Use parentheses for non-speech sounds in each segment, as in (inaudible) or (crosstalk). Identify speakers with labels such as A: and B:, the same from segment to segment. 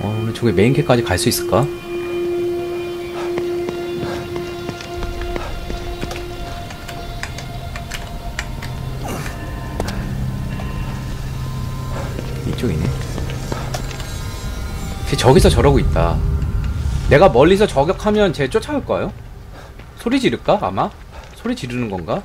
A: 어, 우리 저기 메인 캐까지 갈 수 있을까? 이쪽이네. 쟤 저기서 저러고 있다. 내가 멀리서 저격하면 쟤 쫓아올 거예요? 소리 지를까? 아마? 소리 지르는 건가?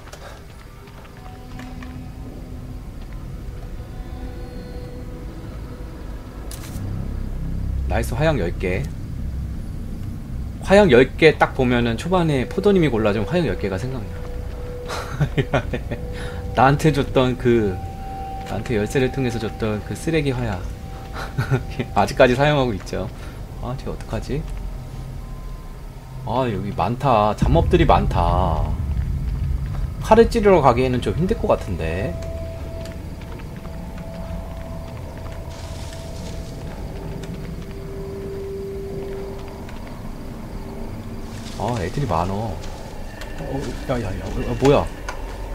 A: 나이스 화양 10개. 화양 10개 딱 보면은 초반에 포도님이 골라준 화양 10개가 생각나. (laughs) 나한테 줬던 그 나한테 열쇠를 통해서 줬던 그 쓰레기 화약 (laughs) 아직까지 사용하고 있죠. 아 쟤 어떡하지? 아 여기 많다. 잡몹들이 많다. 칼을 찌르러 가기에는 좀 힘들 것 같은데 아 애들이 많어 어, 야야야 어, 어, 뭐야?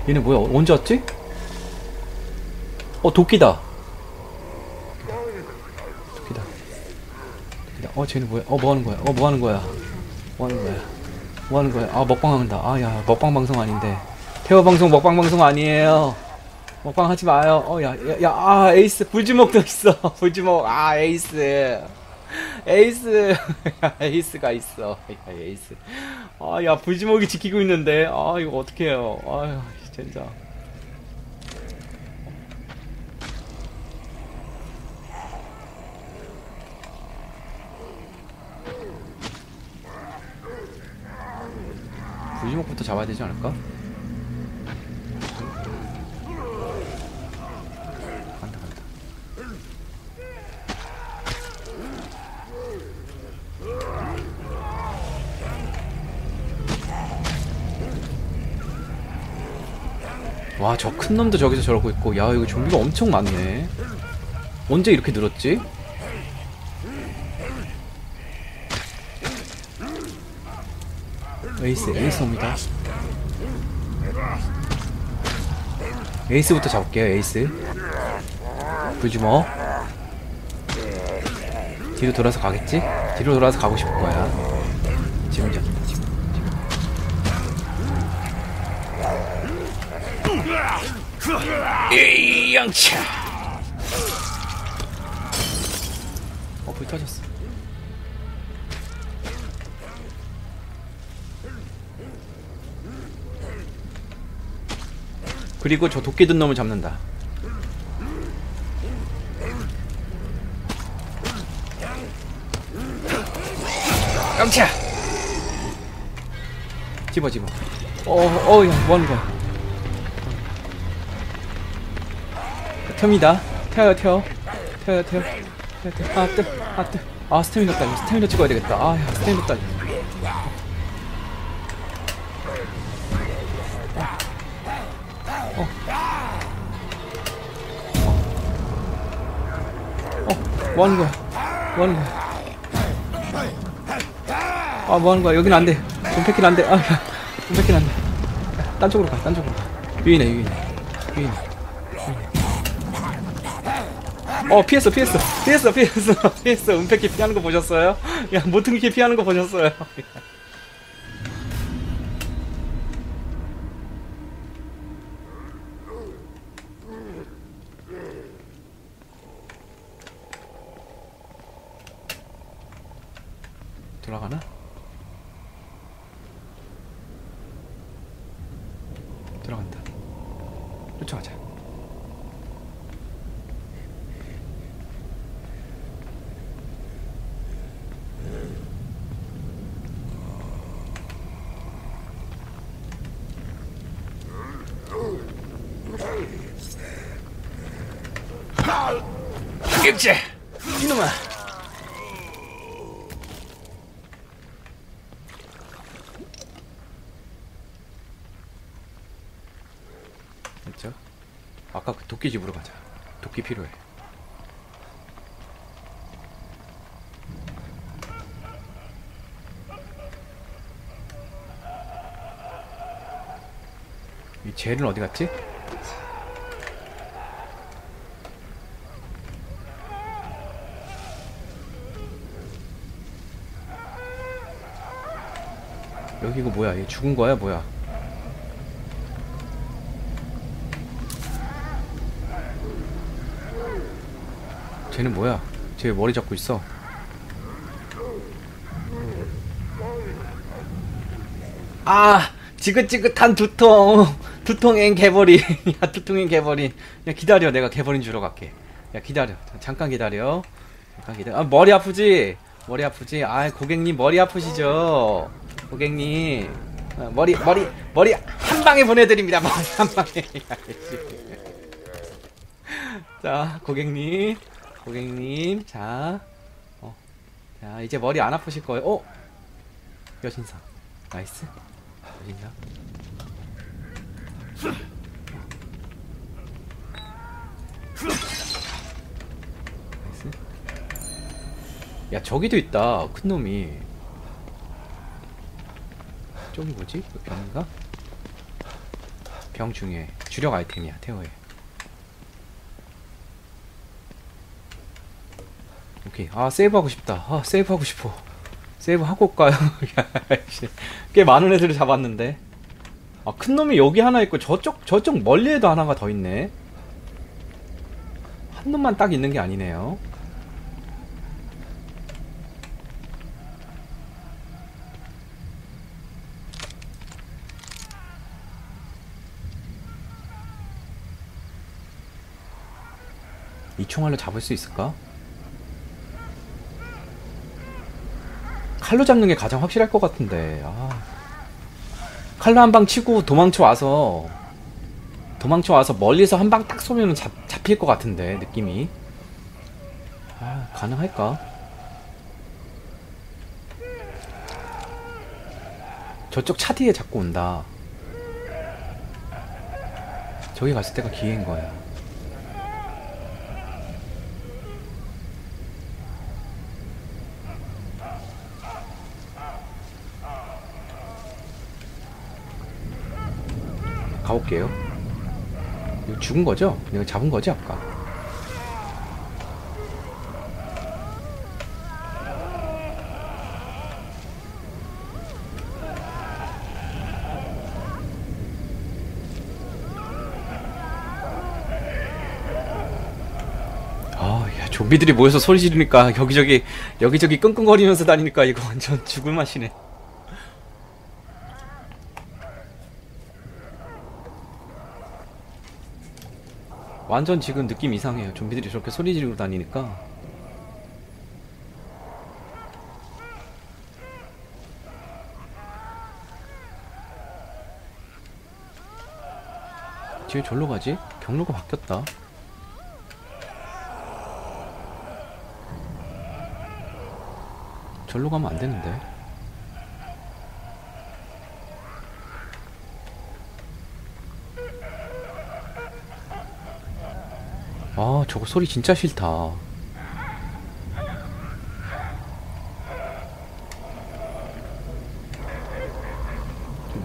A: 얘네 뭐야? 언제 왔지? 어 도끼다. 도끼다. 도끼다. 어 쟤네 뭐야? 어 뭐하는 거야? 어 뭐하는 거야? 뭐하는 거야? 뭐하는 거야? 아 먹방한다. 아 야 먹방 방송 아닌데. 태워 방송 먹방 방송 아니에요. 먹방 하지 마요. 어야야아 에이스. 불주먹도 있어. (laughs) 불주먹. 아 에이스 에이스. (laughs) 야, 에이스가 있어. 야 에이스. 아야 불주먹이 지키고 있는데. 아 이거 어떡해요. 아유 진짜. 불주먹부터 잡아야 되지 않을까? 와 저 큰 놈도 저기서 저러고 있고. 야 이거 좀비가 엄청 많네. 언제 이렇게 늘었지? 에이스 에이스 옵니다. 에이스부터 잡을게요 에이스. 불주먹 뒤로 돌아서 가겠지? 뒤로 돌아서 가고 싶을 거야. 지금 잡 이 양차 어 불 터졌어. 그리고 저 도끼 든 놈을 잡는다. 깜차 집어 집어. 어 어 야 뭐 하는 거야 텄니다 태워요 태워 태워요 태워 태워 태워 아뜨아뜨아 스태미너 딸 스태미너 찍어야 되겠다 아야 스태미너 딸 어, 뭐 하는 거야? 뭐 하는 거야? 아, 뭐 하는 거야? 여긴 안 돼. 존패킬 안 돼. 아, 야. 존패킬 안 돼. 딴 쪽으로 가, 딴 쪽으로 가. 유인해. 유인해. 유인해. 어, 피했어, 피했어. 피했어, 피했어. (laughs) 피했어. 은패킬 피하는 거 보셨어요? 야, 모퉁이킬 피하는 거 보셨어요? (laughs) 돌아가나? 들어간다. 쫓아가자. 일제 이놈아. 됐죠? 아까 그 도끼 집으로 가자. 도끼 필요해. 이 쟤는 어디 갔지? 여기 이거 뭐야? 얘 죽은 거야? 뭐야? 쟤는 뭐야? 쟤 머리 잡고 있어. 아 지긋지긋한 두통. 두통엔 개버린. (laughs) 야 두통엔 개버린. 야 기다려. 내가 개버린 주러 갈게. 야 기다려. 잠깐 기다려. 잠깐 기다려. 아 머리 아프지? 머리 아프지? 아 고객님 머리 아프시죠 고객님 아, 머리 머리 머리 한 방에 보내드립니다. 머리 한 방에. (laughs) 자 고객님 고객님 자 어. 자 이제 머리 안 아프실 거예요. 어? 여신상 나이스. 여신상 나이스. 야 저기도 있다. 큰 놈이 저기 뭐지? 그 병인가? 병 중에 주력 아이템이야 태호의. 오케이. 아 세이브 하고 싶다. 아 세이브 하고 싶어. 세이브 하고 올까요? (laughs) 꽤 많은 애들을 잡았는데. 아 큰 놈이 여기 하나 있고 저쪽 저쪽 멀리에도 하나가 더 있네. 한 놈만 딱 있는 게 아니네요 총알로 잡을 수 있을까? 칼로 잡는 게 가장 확실할 것 같은데 아. 칼로 한 방 치고 도망쳐 와서 도망쳐 와서 멀리서 한 방 딱 쏘면 잡, 잡힐 것 같은데 느낌이 아 가능할까? 저쪽 차 뒤에 자꾸 온다 저기 갔을 때가 기회인 거야 가볼게요. 이거 죽은 거죠? 내가 잡은 거지 아까? 아, 야, 좀비들이 모여서 소리 지르니까 여기저기 여기저기 끙끙거리면서 다니니까 이거 완전 죽을 맛이네. 완전 지금 느낌 이상해요. 좀비들이 저렇게 소리 지르고 다니니까. 뒤에 절로 가지? 경로가 바뀌었다. 절로 가면 안 되는데. 아, 저거 소리 진짜 싫다. 저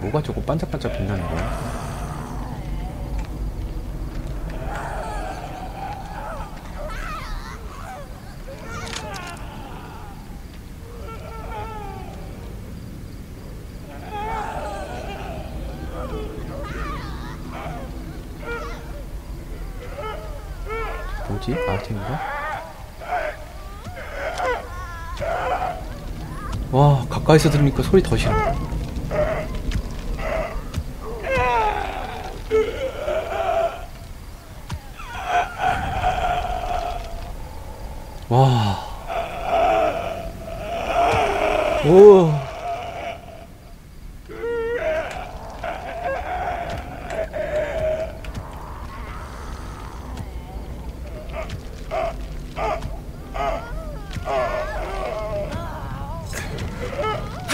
A: 뭐가 저거 반짝반짝 빛나는 거야? 뭐지? 아이템인가? 와 가까이서 들으니까 소리 더 싫어 와 오.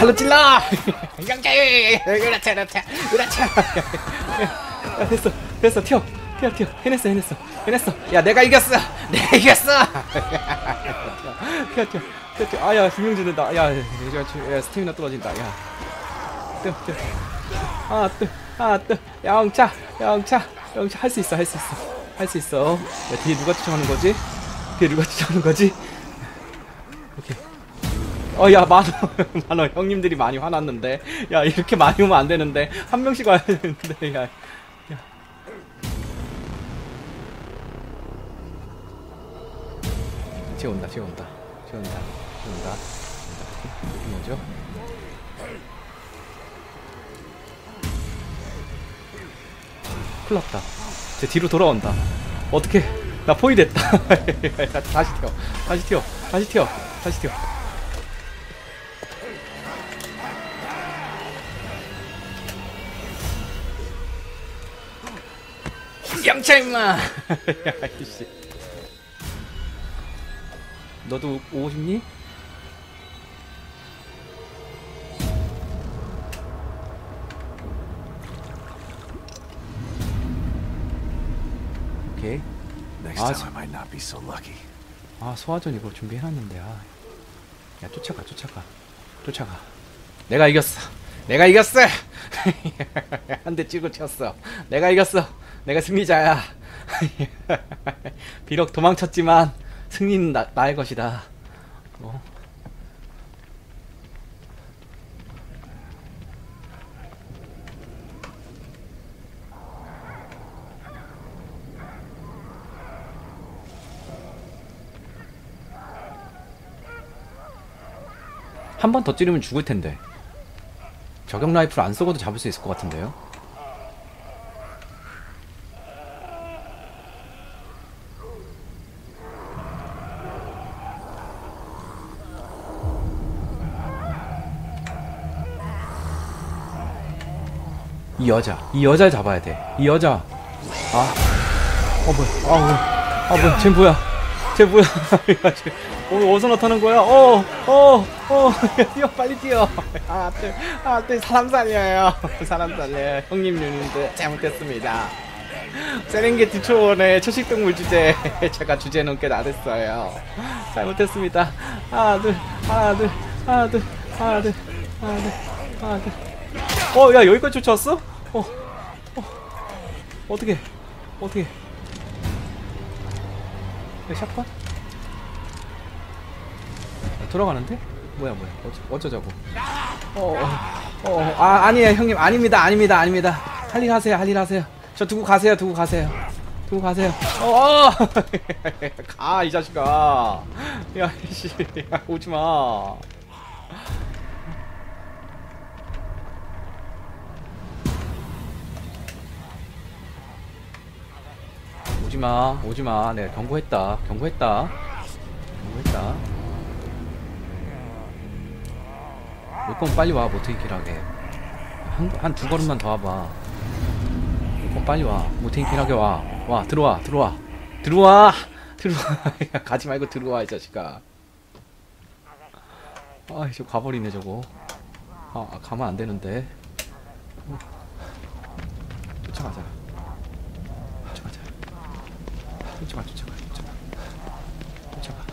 A: 칼로 찔러! 영자유! 그렇지, 그렇지, 그렇지. 야, 됐어, 됐어, 튀어, 튀어, 튀어. 해냈어, 해냈어, 해냈어. 야, 내가 이겼어! 내가 이겼어! 튀어, 튀어, 튀어, 튀어. 아, 야, 죽는다. 야, 야, 야, 스태미나 떨어진다. 야. 뛰어, 뛰어. 하나, 둘. 영차, 영차, 영차. 할 수 있어, 할 수 있어. 할 수 있어. 야, 뒤에 누가 쫓아가는 거지? 뒤에 누가 쫓아가는 거지? 어야 만호 만호 형님들이 많이 화났는데. 야 이렇게 많이 오면 안 되는데. 한 명씩 와야 되는데 야. 야. 쟤 온다 쟤 온다. 쟤 온다 쟤 온다. 온다 뭐죠? 큰일 났다. 쟤 뒤로 돌아온다. 어떻게 나 포위 됐다. (laughs) 다시 튀어. 다시 튀어. 다시 튀어. 다시 튀어 양차 임마. (laughs) 야이씨. 너도 오고 싶니? 오케이.
B: Next time I might not be so lucky.
A: 아 소화전 이거 준비해놨는데 아. 야 쫓아가 쫓아가. 쫓아가. 내가 이겼어. 내가 이겼어. (laughs) 한 대 찌고 쳤어. 내가 이겼어 내가 승리자야 (laughs) 비록 도망쳤지만 승리는 나, 나의 것이다 어? 한번 더 찌르면 죽을 텐데. 저격 라이플 안 쏘고도 잡을 수 있을 것 같은데요? 이 여자, 이 여자를 잡아야 돼. 이 여자. 아, 어 뭐야? 아 뭐야? 아 뭐야? 쟤 뭐야? 쟤 뭐야? (laughs) 어, 어디서 나타난 거야? 어, 어, 어, (laughs) 뛰어, 빨리 뛰어. 아, 네, 아, 네, 사람 살려요. (laughs) 사람 살려요. 형님, 누님들 잘못했습니다. 세렝게티 초원의 초식동물 주제 제가 주제 넘게 나댔어요. 잘못했습니다. 하나, 둘, 하나, 둘, 하나, 둘, 하나, 둘, 하나, 둘, 하나, 둘. 어, 야, 여기까지 쫓아왔어? 어, 어, 어떻게, 어떻게? 야, 샷건? 돌아가는데? 뭐야 뭐야. 어쩌, 어쩌자고. 어, 어, 어, 아 아니에요 형님. 아닙니다 아닙니다 아닙니다. 할 일 하세요 할 일 하세요. 저 두고 가세요 두고 가세요. 두고 가세요. 어, (laughs) 어가 이 자식아. 야이씨. 야, (laughs) 오지 마 오지마 오지마. 내가 경고했다 경고했다. 경고했다. 올 거면 빨리 와 모테이킬하게 한 두 걸음만 더 와봐. 올 거면 빨리 와 모테이킬하게 와와 들어와 들어와. 들어와! (laughs) 들어와. 야, (laughs) 가지 말고 들어와 이 자식아. 아저 가버리네 저거. 아, 아 가면 안 되는데. 어. 쫓아가자 쫓아가 쫓아가 쫓아가 쫓아가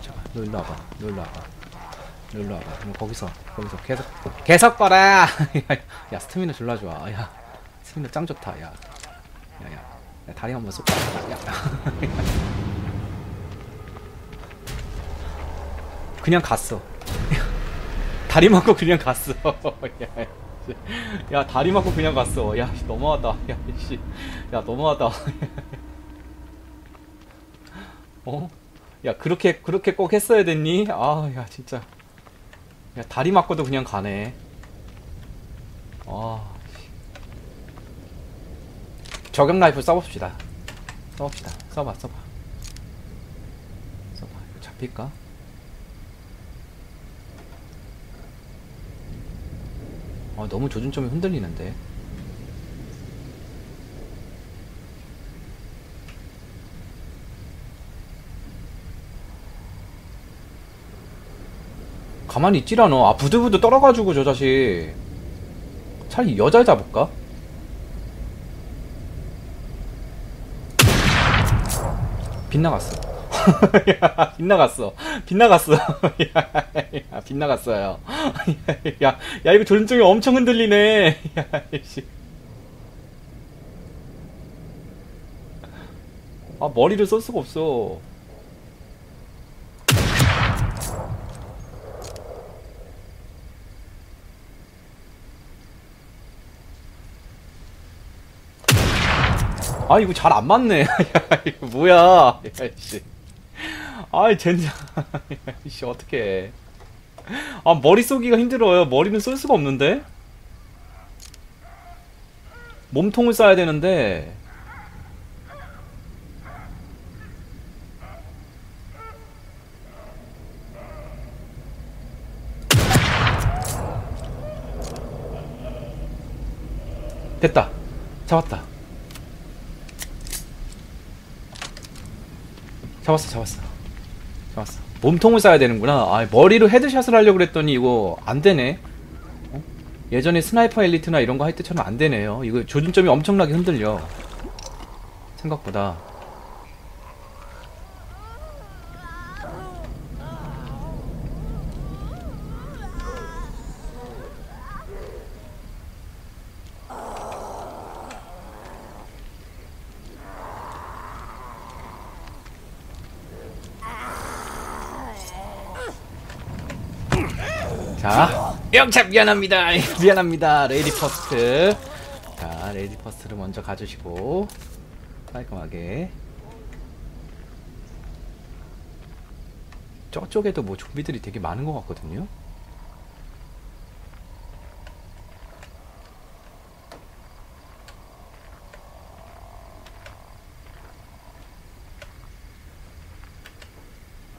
A: 쫓아가 너 일로 와봐 너 일로 와봐. 너 일로 와봐. 그럼 거기서 거기서 계속 계속 봐라! (laughs) 야 스태미나 졸라 좋아. 야 스태미나 짱 좋다. 야 야 야. 야, 다리 한번 쏙. 야. (laughs) 그냥 갔어. (laughs) 다리 맞고 그냥 갔어. 야, 야 다리 맞고 그냥 갔어. 야 씨, 너무하다. 야씨. 야 너무하다 어? 야 그렇게 그렇게 꼭 했어야 됐니? 아 야 진짜 야 다리 맞고도 그냥 가네 아 씨. 저격 라이플 써봅시다 써봅시다 써봐 써봐 써봐 이거 잡힐까? 아 너무 조준점이 흔들리는데 가만히 않아. 아, 부들부들 떨어가지고, 저 자식. 차라리 여자를 잡을까? 빗나갔어. (laughs) (laughs) 야, 빗나갔어. 빗나갔어. 야, 야, (laughs) 빗나갔어요. 야, 야, 이거 조준점이 엄청 흔들리네. 아, 머리를 쓸 수가 없어. 아 이거 잘 안 맞네. 야 (laughs) 이거 뭐야? 야 씨. 아이 젠장. (laughs) 야 씨 어떻게? 아 머리 쏘기가 힘들어요. 머리는 쏠 수가 없는데. 몸통을 쏴야 되는데. 됐다. 잡았다. 잡았어, 잡았어. 잡았어. 몸통을 쏴야 되는구나. 아, 머리로 헤드샷을 하려고 그랬더니 이거 안 되네. 어? 예전에 스나이퍼 엘리트나 이런 거 할 때처럼 안 되네요. 이거 조준점이 엄청나게 흔들려. 생각보다. 자, 영참 미안합니다. (laughs) 미안합니다. 레이디 퍼스트. 자, 레이디 퍼스트를 먼저 가주시고 깔끔하게. 저쪽에도 뭐 좀비들이 되게 많은 것 같거든요.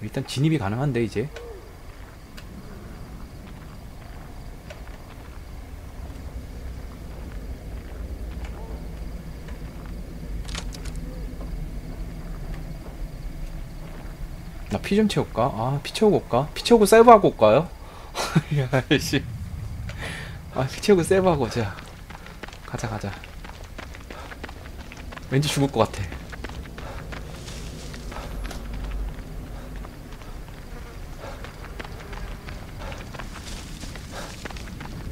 A: 일단 진입이 가능한데 이제 나 피 좀 채울까? 아, 피 채우고 올까? 피 채우고 세이브하고 올까요? (laughs) 야, 씨. 아, 피 채우고 세이브하고 오자. 가자, 가자. 왠지 죽을 것 같아.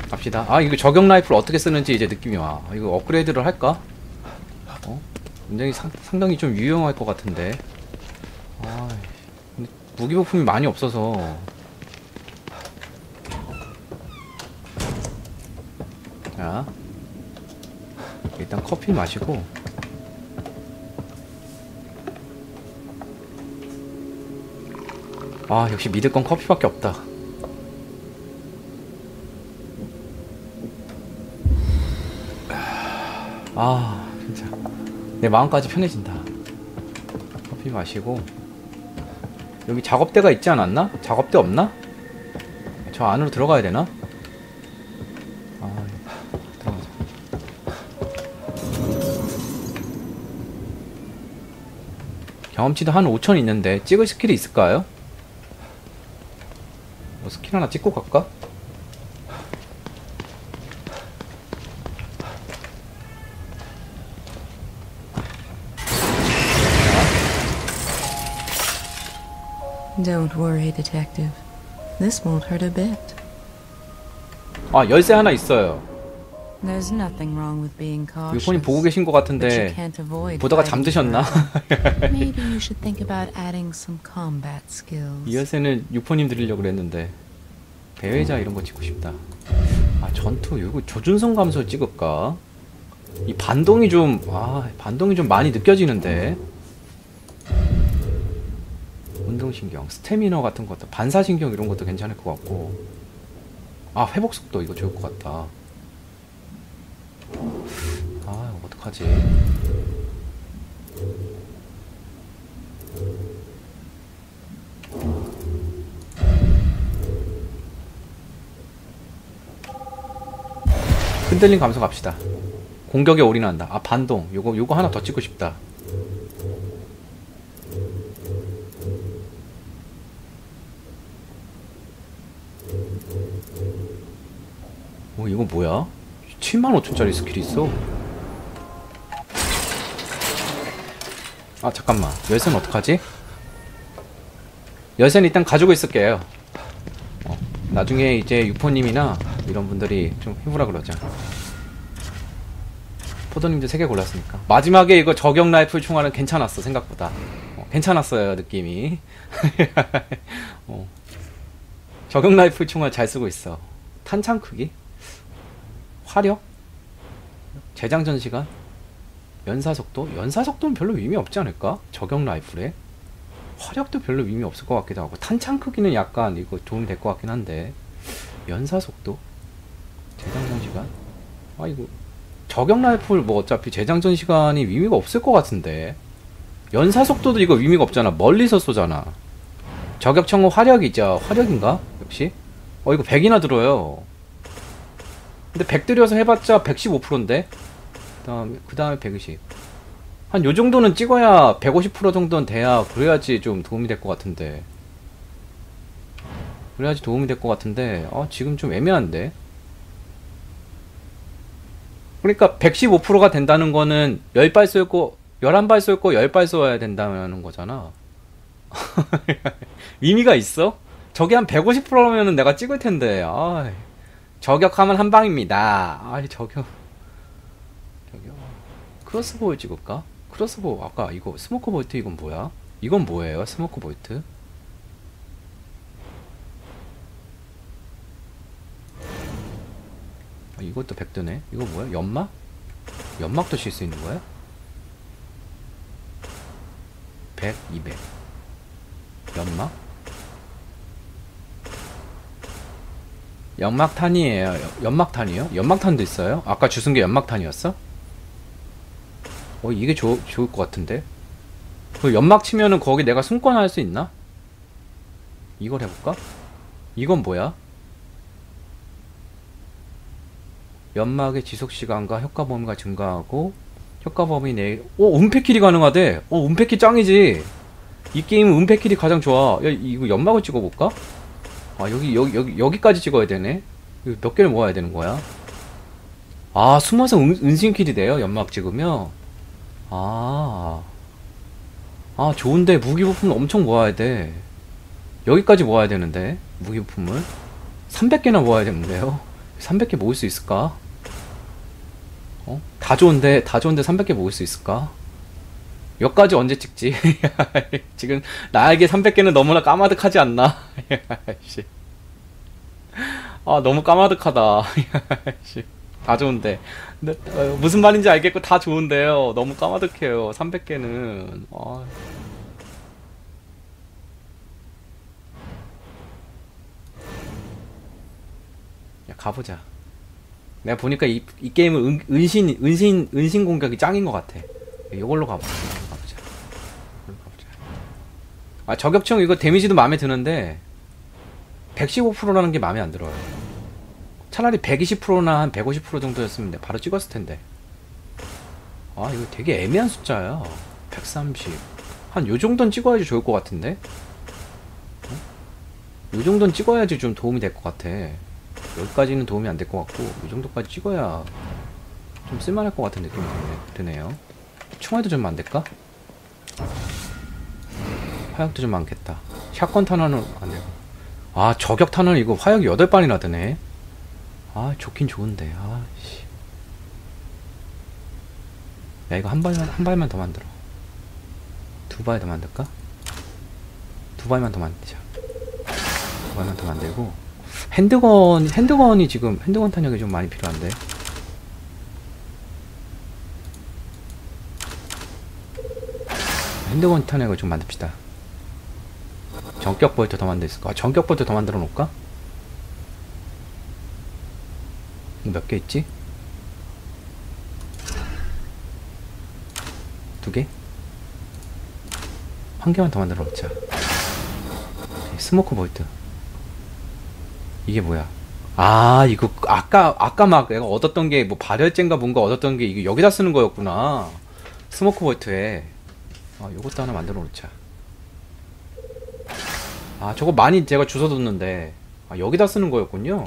A: 갑시다. 아, 이거 저격 라이플 어떻게 쓰는지 이제 느낌이 와. 아, 이거 업그레이드를 할까? 어? 굉장히 상, 상당히 좀 유용할 것 같은데. 아, 근데 무기 부품이 많이 없어서. 자, 일단 커피 마시고. 아, 역시 믿을 건 커피밖에 없다. 아, 진짜. 내 마음까지 편해진다. 커피 마시고. 여기 작업대가 있지 않았나? 작업대 없나? 저 안으로 들어가야 되나? 아, 들어가자. 경험치도 한 5천 있는데 찍을 스킬이 있을까요? 뭐 스킬 하나 찍고 갈까?
C: Don't worry, Detective. This won't hurt a bit.
A: 아 열쇠 하나 있어요.
C: There's nothing wrong with being cautious.
A: 유폰이 보고 계신 것 같은데 보다가 잠드셨나?
C: Maybe you should think about adding some combat skills.
A: 이 열쇠는 유포님 드리려고 그랬는데 배회자 이런 거 찍고 싶다. 아 전투 이거 조준성 감소 찍을까? 이 반동이 좀 아 반동이 좀 많이 느껴지는데 운동신경, 스태미너 같은 것도 반사신경 이런 것도 괜찮을 것 같고 아 회복 속도 이거 좋을 것 같다. 아 어떡하지? 흔들림 감소 갑시다. 공격에 올인한다. 아 반동. 요거 요거 하나 더 찍고 싶다. 뭐야? 75,000짜리 스킬이 있어. 아 잠깐만. 열쇠는 어떡하지? 열쇠는 일단 가지고 있을게요. 어, 나중에 이제 유포님이나 이런 분들이 좀 해보라 그러자. 포도님도 3개 골랐으니까. 마지막에 이거 저격 라이플 총알은 괜찮았어, 생각보다. 어, 괜찮았어요, 느낌이. (laughs) 어. 저격 라이플 총알 잘 쓰고 있어. 탄창 크기? 화력? 재장전 시간? 연사 속도? 연사 속도는 별로 의미 없지 않을까? 저격 라이플에? 화력도 별로 의미 없을 것 같기도 하고 탄창 크기는 약간 이거 도움이 될 것 같긴 한데 연사 속도? 재장전 시간? 아 이거 저격 라이플 뭐 어차피 재장전 시간이 의미가 없을 것 같은데 연사 속도도 이거 의미가 없잖아 멀리서 쏘잖아 저격청은 화력이 있죠 화력인가? 역시? 어 이거 100이나 들어요 근데 100 들여서 해봤자 115%인데 그 다음에 그 다음에 120 한 요 정도는 찍어야 150% 정도는 돼야 그래야지 좀 도움이 될 것 같은데. 그래야지 도움이 될 것 같은데 아 지금 좀 애매한데. 그러니까 115%가 된다는 거는 10발 쏠고 11발 쏠고 10발 쏘아야 된다는 거잖아. (laughs) 의미가 있어? 저게 한 150%면은 내가 찍을 텐데 아 저격하면 한 방입니다 아니 저격 저격 크로스보우 찍을까? 크로스보우 아까 이거 스모크 볼트 이건 뭐야? 이건 뭐예요? 스모크 볼트? 아, 이것도 백드네. 이거 뭐야? 연막? 연막도 칠수 있는 거야? 100, 200. 연막? 연막탄이에요. 연- 연막탄이요? 연막탄도 있어요? 아까 주순 게 연막탄이었어? 어, 이게 좋, 좋을 것 같은데? 그 연막 치면은 거기 내가 승권할 수 있나? 이걸 해볼까? 이건 뭐야? 연막의 지속 시간과 효과 범위가 증가하고 효과 범위 내. 오 은폐킬이 가능하대. 오 은폐킬 짱이지. 이 게임은 은폐킬이 가장 좋아. 야 이거 연막을 찍어볼까? 아 여기 여기 여기 여기까지 찍어야 되네. 몇 개를 모아야 되는 거야? 아 숨어서 은, 은신킬이 돼요. 연막 찍으면. 아. 아 좋은데 무기 부품 엄청 모아야 돼. 여기까지 모아야 되는데 무기 부품을 300개나 모아야 되는데요. 300개 모을 수 있을까? 어? 다 좋은데, 다 좋은데 300개 모을 수 있을까? 여기까지 언제 찍지? (laughs) 지금 나에게 300개는 너무나 까마득하지 않나? 씨. (laughs) 아, 너무 까마득하다. 씨. (laughs) 다 좋은데. 어, 무슨 말인지 알겠고 다 좋은데요. 너무 까마득해요. 300개는. 아. 야, 가보자. 내가 보니까 이, 이 게임은 은, 은신, 은신, 은신 공격이 짱인 것 같아. 이걸로 가보자. 이걸로 가보자. 이걸로 가보자. 아, 저격총 이거 데미지도 마음에 드는데, 115%라는 게 마음에 안 들어요. 차라리 120%나 한 150% 정도였으면 바로 찍었을 텐데. 아, 이거 되게 애매한 숫자야. 130. 한 요 정도는 찍어야지 좋을 것 같은데? 어? 요 정도는 찍어야지 좀 도움이 될 것 같아. 여기까지는 도움이 안 될 것 같고 이 정도까지 찍어야 좀 쓸만할 것 같은 느낌이 드네, 드네요 총알도 좀 많을까? 화약도 좀 많겠다. 샷건 탄환은 안 되고. 아 저격 탄환 이거 화약이 8발이나 드네. 아 좋긴 좋은데. 아씨. 야 이거 한 발만 한 발만 더 만들어. 두 발 더 만들까? 두 발만 더 만들자. 두 발만 더 만들고. 핸드건 핸드건이 지금 핸드건 탄약이 좀 많이 필요한데. 핸드건 탄약을 좀 만듭시다 전격 볼트 더 만들 있을까? 아, 전격 볼트 더 만들어 놓을까? 몇 개 있지? 두 개? 한 개만 더 만들어 놓자 스모크 볼트 이게 뭐야? 아, 이거 아까 아까 막 내가 얻었던 게 뭐 발열제인가 뭔가 얻었던 게 이게 여기다 쓰는 거였구나. 스모크 볼트에. 아, 요것도 하나 만들어 놓자. 아, 저거 많이 제가 주워뒀는데. 아, 여기다 쓰는 거였군요.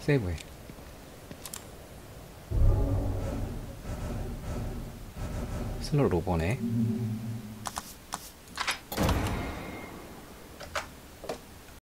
A: 세이브해. 슬로 로버네.